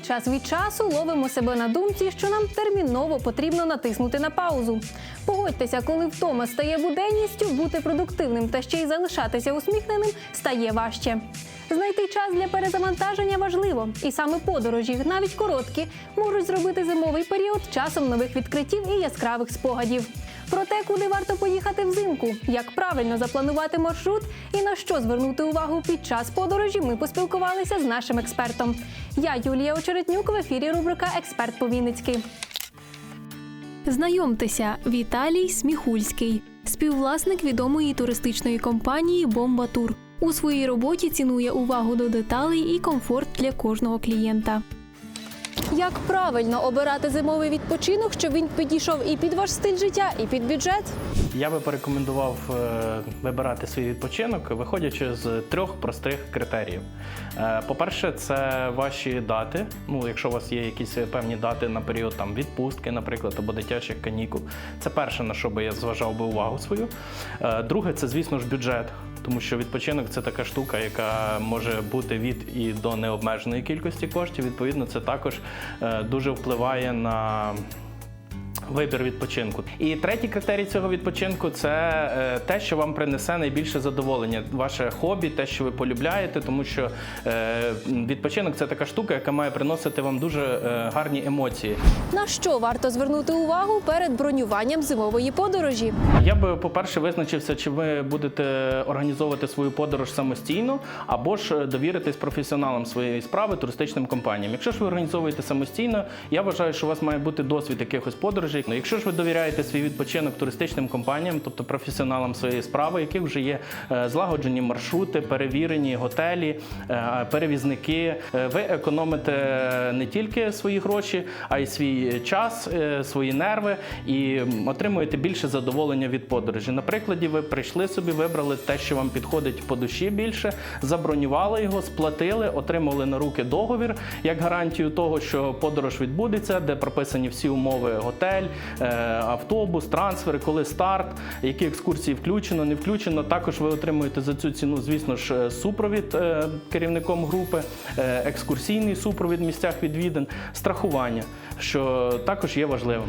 час від часу ловимо себе на думці, що нам терміново потрібно натиснути на паузу. Погодьтеся, коли втома стає буденністю, бути продуктивним та ще й залишатися усміхненим стає важче. Знайти час для перезавантаження важливо, і саме подорожі, навіть короткі, можуть зробити зимовий період часом нових відкриттів і яскравих спогадів. Про те, куди варто поїхати взимку, як правильно запланувати маршрут і на що звернути увагу під час подорожі, ми поспілкувалися з нашим експертом. Я Юлія Очеретнюк в ефірі рубрика Експерт по-вінницьки. Знайомтеся, Віталій Сміхульський, співвласник відомої туристичної компанії Бомба Тур. У своїй роботі цінує увагу до деталей і комфорт для кожного клієнта. Як правильно обирати зимовий відпочинок, щоб він підійшов і під ваш стиль життя, і під бюджет? Я би порекомендував е, вибирати свій відпочинок, виходячи з трьох простих критеріїв. Е, По-перше, це ваші дати. Ну, якщо у вас є якісь певні дати на період там відпустки, наприклад, або дитячих канікул. Це перше, на що би я зважав би увагу свою. Е, Друге, це, звісно ж, бюджет. Тому що відпочинок це така штука, яка може бути від і до необмеженої кількості коштів. Відповідно, це також е, дуже впливає на Вибір відпочинку. І третій критерій цього відпочинку це е, те, що вам принесе найбільше задоволення, ваше хобі, те, що ви полюбляєте, тому що е, відпочинок це така штука, яка має приносити вам дуже е, гарні емоції. На що варто звернути увагу перед бронюванням зимової подорожі? Я би, по-перше, визначився, чи ви будете організовувати свою подорож самостійно, або ж довіритись професіоналам своєї справи, туристичним компаніям. Якщо ж ви організовуєте самостійно, я вважаю, що у вас має бути досвід якихось подорожей. Ну, якщо ж ви довіряєте свій відпочинок туристичним компаніям, тобто професіоналам своєї справи, яких вже є е, злагоджені маршрути, перевірені готелі, е, перевізники, е, ви економите не тільки свої гроші, а й свій час, свої нерви і отримуєте більше задоволення від подорожі. На прикладі, ви прийшли собі, вибрали те, що вам підходить по душі більше, забронювали його, сплатили, отримали на руки договір як гарантію того, що подорож відбудеться, де прописані всі умови готель, е, автобус, трансфери, коли старт, які екскурсії включено, не включено. Також ви отримуєте за цю ціну, звісно ж, е, супровід е, керівником групи, екскурсійний супровід в місцях відвідин, страхування, що також є важливим.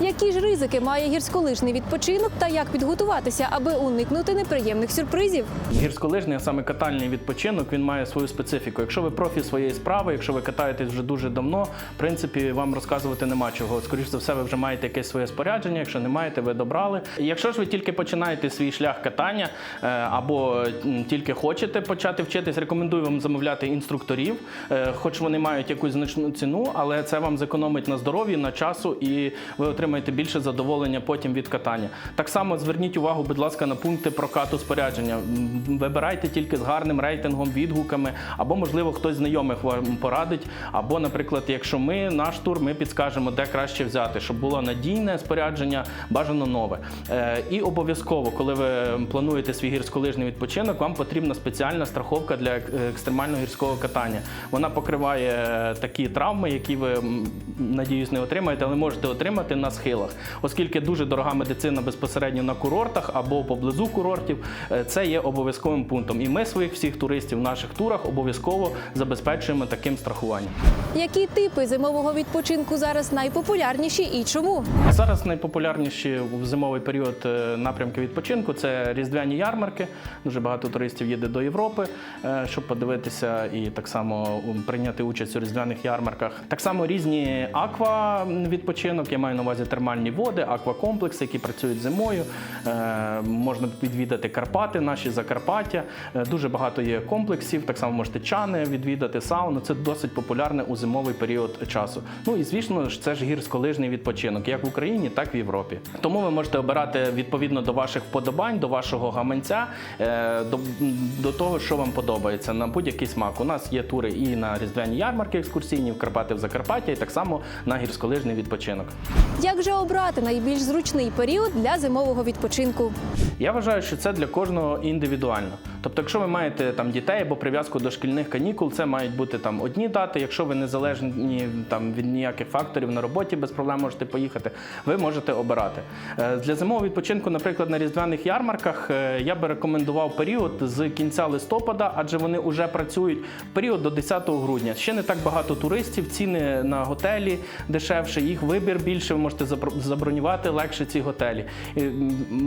Які ж ризики має гірськолижний відпочинок та як підготуватися, аби уникнути неприємних сюрпризів? Гірськолижний, а саме катальний відпочинок, він має свою специфіку. Якщо ви профі своєї справи, якщо ви катаєтесь вже дуже давно, в принципі, вам розказувати нема чого. Скоріше за все, ви вже маєте якесь своє спорядження. Якщо не маєте, ви добрали. Якщо ж ви тільки починаєте свій шлях катання е, або тільки хочете почати вчитись, рекомендую вам замовляти інструкторів, е, хоч вони мають якусь значну ціну, але це вам зекономить на здоров'ї, на часу, і ви отримаєте більше задоволення потім від катання. Так само зверніть увагу, будь ласка, на пункти прокату спорядження. Вибирайте тільки з гарним рейтингом, відгуками, або, можливо, хтось знайомих вам порадить. Або, наприклад, якщо ми наш тур, ми підскажемо, де краще взяти, щоб було надійне спорядження, бажано нове. Е, І обов'язково, коли ви плануєте свій гірськолижний відпочинок, вам потрібна спеціальна страховка для екстремального гірського катання. Вона покриває е, такі травми, які ви надіюсь не отримаєте, але можете отримати на схилах, оскільки дуже дорога медицина безпосередньо на курортах або поблизу курортів. е, Це є обов'язковим пунктом. І ми своїх всіх туристів в наших турах обов'язково забезпечуємо таким страхуванням. Які типи зимового відпочинку зараз найпопулярніші і чому? Зараз найпопулярніші в зимовий період е, напрямки відпочинку це різдвяні ярмарки. Дуже багато туристів їде до Європи, е, щоб подивитися і так само прийняти участь у різдвяних ярмарках. Так само різні аква відпочинок. Я маю на увазі термальні води, аквакомплекси, які працюють зимою. Е, Можна відвідати Карпати, наші Закарпаття. Дуже багато є комплексів. Так само можете чани відвідати, сауну. Це досить популярне у зимовий період часу. Ну і звісно ж, це ж гірськолижний відпочинок, як в Україні, так і в Європі. Тому ви можете обирати відповідно до ваших вподобань, до вашого гаманця, е, до, до того, що вам подобається на будь-який смак. У нас є тури і на різдвяні ярмарки екскурсійні в Карпати в Закарпаття, і так само на гірськолижний відпочинок. Як же обрати найбільш зручний період для зимового відпочинку? Я вважаю, що це для кожного індивідуально. Тобто, якщо ви маєте там дітей або прив'язку до шкільних канікул, це мають бути там одні дати. Якщо ви не залежні там від ніяких факторів на роботі, без проблем можете поїхати. Поїхати, ви можете обирати. Е, Для зимового відпочинку, наприклад, на різдвяних ярмарках е, я би рекомендував період з кінця листопада, адже вони вже працюють період до 10 грудня. Ще не так багато туристів, ціни на готелі дешевше, їх вибір більше. Ви можете забронювати легше ці готелі.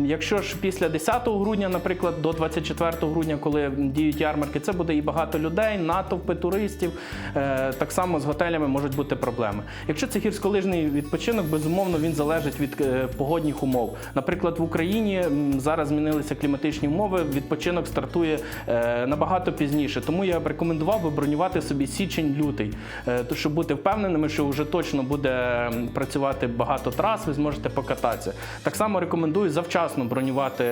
Якщо ж після 10 грудня, наприклад, до 24 грудня, коли діють ярмарки, це буде і багато людей, натовпи туристів. Е, Так само з готелями можуть бути проблеми. Якщо це гірськолижний відпочинок, безумовно він залежить від е, погодних умов. Наприклад, в Україні зараз змінилися кліматичні умови. Відпочинок стартує е, набагато пізніше. Тому я б рекомендував би бронювати собі січень-лютий, е, щоб бути впевненими, що вже точно буде працювати багато трас, ви зможете покататися. Так само рекомендую завчасно бронювати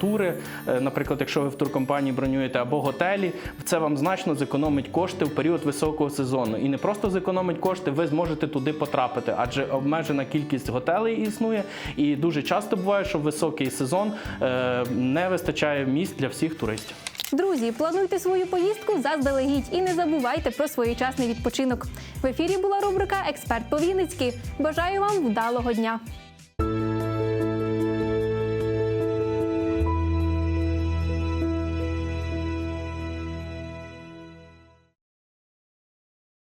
тури. Наприклад, якщо ви в туркомпанії бронюєте або готелі, це вам значно зекономить кошти в період високого сезону. І не просто зекономить кошти, ви зможете туди потрапити, адже обмежена кількість готелей існує, і дуже часто буває, що високий сезон е, не вистачає місць для всіх туристів. Друзі, плануйте свою поїздку заздалегідь і не забувайте про своєчасний відпочинок. В ефірі була рубрика Експерт по Вінницьки. Бажаю вам вдалого дня!